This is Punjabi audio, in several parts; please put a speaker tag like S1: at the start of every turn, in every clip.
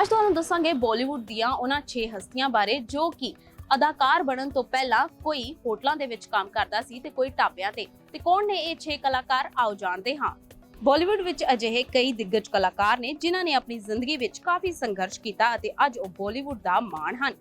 S1: ਅੱਜ ਤੁਹਾਨੂੰ ਦੱਸਾਂਗੇ ਬਾਲੀਵੁੱਡ ਦੀਆਂ ਉਹਨਾਂ 6 ਹਸਤੀਆਂ ਬਾਰੇ, ਜੋ ਕਿ ਅਦਾਕਾਰ ਬਣਨ ਤੋਂ ਪਹਿਲਾਂ ਕੋਈ ਹੋਟਲਾਂ ਦੇ ਵਿੱਚ ਕੰਮ ਕਰਦਾ ਸੀ ਤੇ ਕੋਈ ਢਾਬਿਆਂ ਤੇ। ਤੇ ਕੌਣ ਨੇ ਇਹ 6 ਕਲਾਕਾਰ? ਆਓ ਜਾਣਦੇ ਹਾਂ। ਬਾਲੀਵੁੱਡ ਵਿੱਚ ਅਜਿਹੇ ਕਈ ਦਿੱਗਜ ਕਲਾਕਾਰ ਨੇ, ਜਿਨ੍ਹਾਂ ਨੇ ਆਪਣੀ ਜ਼ਿੰਦਗੀ ਵਿੱਚ ਕਾਫੀ ਸੰਘਰਸ਼ ਕੀਤਾ ਅਤੇ ਅੱਜ ਉਹ ਬਾਲੀਵੁੱਡ ਦਾ ਮਾਣ ਹਨ।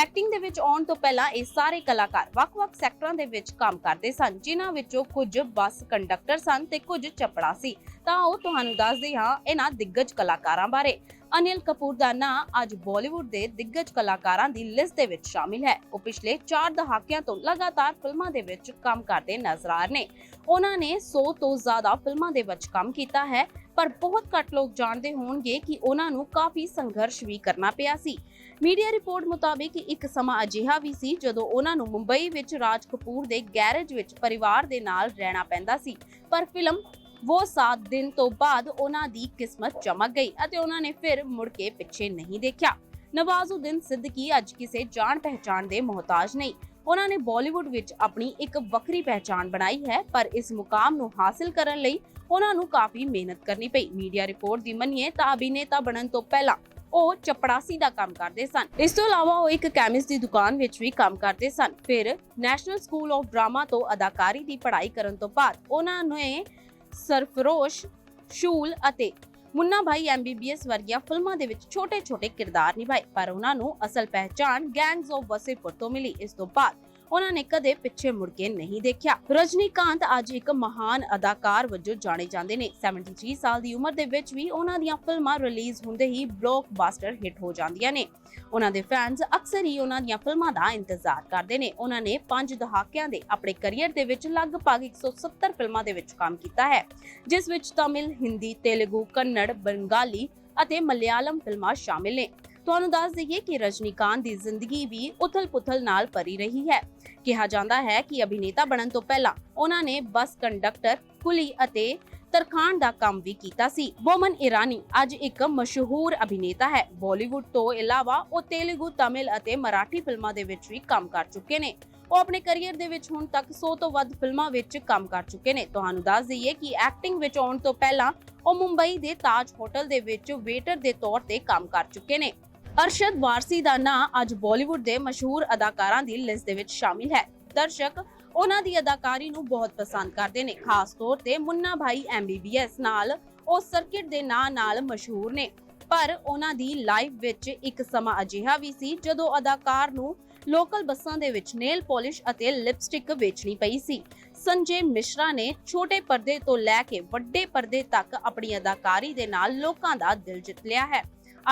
S1: ਐਕਟਿੰਗ ਦੇ ਵਿੱਚ ਆਉਣ ਤੋਂ ਪਹਿਲਾਂ ਇਹ ਸਾਰੇ ਕਲਾਕਾਰ ਵੱਖ-ਵੱਖ ਸੈਕਟਰਾਂ ਦੇ ਵਿੱਚ ਕੰਮ ਕਰਦੇ ਸਨ, ਜਿਨ੍ਹਾਂ ਵਿੱਚੋਂ ਕੁਝ ਬੱਸ ਕੰਡਕਟਰ ਸਨ ਤੇ ਕੁਝ ਚੱਪੜਾ ਸੀ। ਤਾਂ ਉਹ ਤੁਹਾਨੂੰ ਦੱਸਦੇ ਹਾਂ ਇਹਨਾਂ ਦਿੱਗਜ ਕਲਾਕਾਰਾਂ ਬਾਰੇ। ਅਨਿਲ ਕਪੂਰ ਦਾ ਨਾਂ ਅੱਜ ਬਾਲੀਵੁੱਡ ਦੇ ਦਿੱਗਜ ਕਲਾਕਾਰਾਂ ਦੀ ਲਿਸਟ ਦੇ ਵਿੱਚ ਸ਼ਾਮਿਲ ਹੈ। ਉਹ ਪਿਛਲੇ 4 ਦਹਾਕਿਆਂ ਤੋਂ ਲਗਾਤਾਰ ਫਿਲਮਾਂ ਦੇ ਵਿੱਚ ਕੰਮ ਕਰਦੇ ਨਜ਼ਰ ਆ ਰਹੇ ਨੇ। ਉਹਨਾਂ ਨੇ 100 ਤੋਂ ਜ਼ਿਆਦਾ ਫਿਲਮਾਂ ਦੇ ਵਿੱਚ ਕੰਮ ਕੀਤਾ ਹੈ। ਪਰ ਬਹੁਤ ਘੱਟ ਲੋਕ ਜਾਣਦੇ ਹੋਣਗੇ ਕਿ ਉਹਨਾਂ ਨੂੰ ਕਾਫੀ ਸੰਘਰਸ਼ ਵੀ ਕਰਨਾ ਪਿਆ ਸੀ। ਮੀਡੀਆ ਰਿਪੋਰਟ ਮੁਤਾਬਿਕ ਇੱਕ ਸਮਾਂ ਅਜਿਹਾ ਵੀ ਸੀ ਜਦੋਂ ਉਹਨਾਂ ਨੂੰ ਮੁੰਬਈ ਵਿੱਚ ਰਾਜ ਕਪੂਰ ਦੇ ਗੈਰੇਜ ਵਿੱਚ ਪਰਿਵਾਰ ਦੇ ਨਾਲ ਰਹਿਣਾ ਪੈਂਦਾ ਸੀ। ਪਰ ਫਿਲਮ ਉਹ 7 ਦਿਨ ਤੋਂ ਬਾਅਦ ਉਹਨਾਂ ਦੀ ਕਿਸਮਤ ਚਮਕ ਗਈ ਅਤੇ ਉਹਨਾਂ ਨੇ ਫਿਰ ਮੁੜ ਕੇ ਪਿੱਛੇ ਨਹੀਂ ਦੇਖਿਆ। ਨਵਾਜ਼ੁਦੀਨ ਸਿੱਦੀਕੀ ਅੱਜ ਕਿਸੇ ਜਾਣ ਪਹਿਚਾਣ ਦੇ ਮੁਹਤਾਜ ਨਹੀਂ। ਉਹਨਾਂ ਨੇ ਬਾਲੀਵੁੱਡ ਵਿੱਚ ਆਪਣੀ ਇੱਕ ਵੱਖਰੀ ਪਹਿਚਾਣ ਬਣਾਈ ਹੈ, ਪਰ ਇਸ ਮੁਕਾਮ ਨੂੰ ਹਾਸਲ ਕਰਨ ਲਈ ਉਹਨਾਂ ਨੂੰ ਕਾਫੀ ਮਿਹਨਤ ਕਰਨੀ ਪਈ। ਮੀਡੀਆ ਰਿਪੋਰਟ ਦੀ ਮੰਨੀਏ ਤਾਂ ਅਭਿਨੇਤਾ ਬਣਨ ਤੋਂ ਪਹਿਲਾਂ ਉਹ ਚਪੜਾਸੀ ਦਾ ਕੰਮ ਕਰਦੇ ਸਨ। ਇਸ ਤੋਂ ਇਲਾਵਾ ਉਹ ਇੱਕ ਕੈਮਿਸਟ ਦੀ ਦੁਕਾਨ ਵਿੱਚ ਵੀ ਕੰਮ ਕਰਦੇ ਸਨ। ਫਿਰ ਨੈਸ਼ਨਲ ਸਕੂਲ ਆਫ ਡਰਾਮਾ ਤੋਂ ਅਦਾਕਾਰੀ ਦੀ ਪੜ੍ਹਾਈ ਕਰਨ ਤੋਂ ਬਾਅਦ ਉਹਨਾਂ ਨੇ ਸਰਫਰੋਸ਼, ਸ਼ੂਲ ਅਤੇ ਮੁੰਨਾ ਭਾਈ ਐਮਬੀਬੀਐਸ ਵਰਗੀਆਂ ਫਿਲਮਾਂ ਦੇ ਵਿੱਚ ਛੋਟੇ-ਛੋਟੇ ਕਿਰਦਾਰ ਨਿਭਾਏ, ਪਰ ਉਹਨਾਂ ਨੂੰ ਅਸਲ ਪਹਿਚਾਣ ਗੈਂਗਸ ਆਫ ਵਸੇਪੁਰ ਤੋਂ ਮਿਲੀ। ਇਸ ਤੋਂ ਬਾਅਦ ਉਹਨਾਂ ਨੇ ਕਦੇ ਪਿੱਛੇ ਮੁੜ ਕੇ ਨਹੀਂ ਦੇਖਿਆ। ਰਜਨੀਕਾਂਤ ਅੱਜ ਇੱਕ ਮਹਾਨ ਅਦਾਕਾਰ ਵਜੋਂ ਜਾਣੇ ਜਾਂਦੇ ਨੇ। 73 ਸਾਲ ਦੀ ਉਮਰ ਦੇ ਵਿੱਚ ਵੀ ਉਹਨਾਂ ਦੀਆਂ ਫਿਲਮਾਂ ਰਿਲੀਜ਼ ਹੁੰਦੇ ਹੀ ਬਲੌਕਬਸਟਰ ਹਿੱਟ ਹੋ ਜਾਂਦੀਆਂ ਨੇ। ਉਹਨਾਂ ਦੇ ਫੈਨਸ ਅਕਸਰ ਹੀ ਉਹਨਾਂ ਦੀਆਂ ਫਿਲਮਾਂ ਦਾ ਇੰਤਜ਼ਾਰ ਕਰਦੇ ਨੇ। ਉਹਨਾਂ ਨੇ 5 ਦਹਾਕਿਆਂ ਦੇ ਆਪਣੇ ਕੈਰੀਅਰ ਦੇ ਵਿੱਚ ਲਗਭਗ 170 ਫਿਲਮਾਂ ਦੇ ਵਿੱਚ ਕੰਮ ਕੀਤਾ ਹੈ, ਜਿਸ ਵਿੱਚ ਤਮਿਲ, ਹਿੰਦੀ, ਤੇਲਗੂ, ਕੰਨੜ, ਬੰਗਾਲੀ ਅਤੇ ਮਲਿਆਲਮ ਫਿਲਮਾਂ ਸ਼ਾਮਿਲ ਨੇ। ਤੁਹਾਨੂੰ ਦੱਸ ਦਈਏ ਕਿ ਰਜਨੀਕਾਂਤ ਦੀ ਜ਼ਿੰਦਗੀ ਵੀ ਉਥਲ-ਪੁਥਲ ਨਾਲ ਭਰੀ ਰਹੀ ਹੈ। ਕਿਹਾ ਜਾਂਦਾ ਹੈ ਕਿ ਅਭਿਨੇਤਾ ਬਣਨ ਤੋਂ ਪਹਿਲਾਂ ਉਹਨਾਂ ਨੇ ਬੱਸ ਕੰਡਕਟਰ, ਕੁਲੀ ਅਤੇ ਤਰਖਾਣ ਦਾ ਕੰਮ ਵੀ ਕੀਤਾ ਸੀ। ਬੋਮਨ ਇਰਾਨੀ ਅੱਜ ਇੱਕ ਮਸ਼ਹੂਰ ਅਭਿਨੇਤਾ ਹੈ। ਬਾਲੀਵੁੱਡ ਤੋਂ ਇਲਾਵਾ ਉਹ ਤੇਲਗੂ, ਤਮਿਲ ਅਤੇ ਮਰਾਠੀ ਫਿਲਮਾਂ ਦੇ ਵਿੱਚ ਵੀ ਕੰਮ ਕਰ ਚੁੱਕੇ ਨੇ। ਉਹ ਆਪਣੇ ਕੈਰੀਅਰ ਦੇ ਵਿੱਚ ਹੁਣ ਤੱਕ 100 ਤੋਂ ਵੱਧ ਫਿਲਮਾਂ ਵਿੱਚ ਕੰਮ ਕਰ ਚੁੱਕੇ ਨੇ। ਤੁਹਾਨੂੰ ਦੱਸ ਦਈਏ ਕਿ ਐਕਟਿੰਗ ਵਿੱਚ ਆਉਣ ਤੋਂ ਪਹਿਲਾਂ ਉਹ ਮੁੰਬਈ ਦੇ ਤਾਜ ਹੋਟਲ ਦੇ ਵਿੱਚ ਵੇਟਰ ਦੇ ਤੌਰ ਤੇ ਕੰਮ ਕਰ ਚੁੱਕੇ ਨੇ। ਅਰਸ਼ਦ ਵਾਰਸੀ ਦਾ ਨਾਂ ਅੱਜ ਬਾਲੀਵੁੱਡ ਦੇ ਮਸ਼ਹੂਰ ਅਦਾਕਾਰਾਂ ਦੀ ਲਿਸਟ ਦੇ ਵਿੱਚ ਸ਼ਾਮਿਲ ਹੈ। ਦਰਸ਼ਕ ਉਹਨਾਂ ਦੀ ਅਦਾਕਾਰੀ ਨੂੰ ਬਹੁਤ ਪਸੰਦ ਕਰਦੇ ਨੇ, ਖਾਸ ਤੌਰ ਤੇ ਮੁੰਨਾ ਭਾਈ ਐਮਬੀਬੀਐਸ ਨਾਲ, ਉਹ ਸਰਕਿਟ ਦੇ ਨਾਂ ਨਾਲ ਮਸ਼ਹੂਰ ਨੇ। ਪਰ ਉਹਨਾਂ ਦੀ ਲਾਈਫ ਵਿੱਚ ਇੱਕ ਸਮਾਂ ਅਜਿਹਾ ਵੀ ਸੀ ਜਦੋਂ ਅਦਾਕਾਰ ਨੂੰ ਲੋਕਲ ਬੱਸਾਂ ਦੇ ਵਿੱਚ ਨੇਲ ਪਾਲਿਸ਼ ਅਤੇ ਲਿਪਸਟਿਕ ਵੇਚਣੀ ਪਈ ਸੀ। ਸੰਜੇ ਮਿਸ਼ਰਾ ਨੇ ਛੋਟੇ ਪਰਦੇ ਤੋਂ ਲੈ ਕੇ ਵੱਡੇ ਪਰਦੇ ਤੱਕ ਆਪਣੀ ਅਦਾਕਾਰੀ ਦੇ ਨਾਲ ਲੋਕਾਂ ਦਾ ਦਿਲ ਜਿੱਤ ਲਿਆ ਹੈ।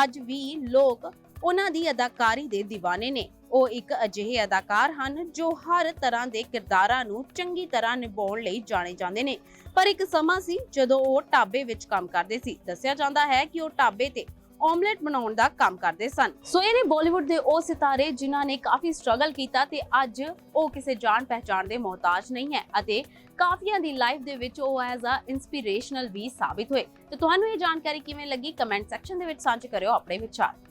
S1: ਅੱਜ ਵੀ ਲੋਕ ਉਹਨਾਂ ਦੀ ਅਦਾਕਾਰੀ ਦੇ دیਵਾਨੇ ਨੇ। ਉਹ ਇੱਕ ਅਜਿਹੇ ਅਦਾਕਾਰ ਹਨ ਜੋ ਹਰ ਤਰ੍ਹਾਂ ਦੇ ਕਿਰਦਾਰਾਂ ਨੂੰ ਚੰਗੀ ਤਰ੍ਹਾਂ ਨਿਭਾਉਣ ਲਈ ਜਾਣੇ ਜਾਂਦੇ ਨੇ। ਪਰ ਇੱਕ ਸਮਾਂ ਸੀ ਜਦੋਂ ਉਹ ਢਾਬੇ ਵਿੱਚ ਕੰਮ ਕਰਦੇ ਸੀ। ਦੱਸਿਆ ਜਾਂਦਾ ਹੈ ਕਿ ਉਹ ਢਾਬੇ ਤੇ ਆਮਲੇਟ ਬਣਾਉਣ ਦਾ ਕੰਮ ਕਰਦੇ ਸਨ। ਸੋ ਇਹ ਨੇ ਬਾਲੀਵੁੱਡ ਦੇ ਉਹ ਸਿਤਾਰੇ ਜਿਨ੍ਹਾਂ ਨੇ ਕਾਫੀ ਸਟਰਗਲ ਕੀਤਾ ਤੇ ਅੱਜ ਉਹ ਕਿਸੇ ਜਾਣ ਪਹਿਚਾਣ ਦੇ ਮੁਹਤਾਜ ਨਹੀਂ ਹੈ ਅਤੇ ਕਾਫੀਆਂ ਦੀ ਲਾਈਫ ਦੇ ਵਿੱਚ ਉਹ ਐਜ਼ ਅ ਇਨਸਪੀਰੇਸ਼ਨਲ ਵੀ ਸਾਬਿਤ ਹੋਏ। ਤੇ ਤੁਹਾਨੂੰ ਇਹ ਜਾਣਕਾਰੀ ਕਿਵੇਂ ਲੱਗੀ? ਕਮੈਂਟ ਸੈਕਸ਼ਨ ਦੇ ਵਿੱਚ ਸਾਂਝੇ ਕਰਿਓ ਆਪਣੇ ਵਿਚਾਰ।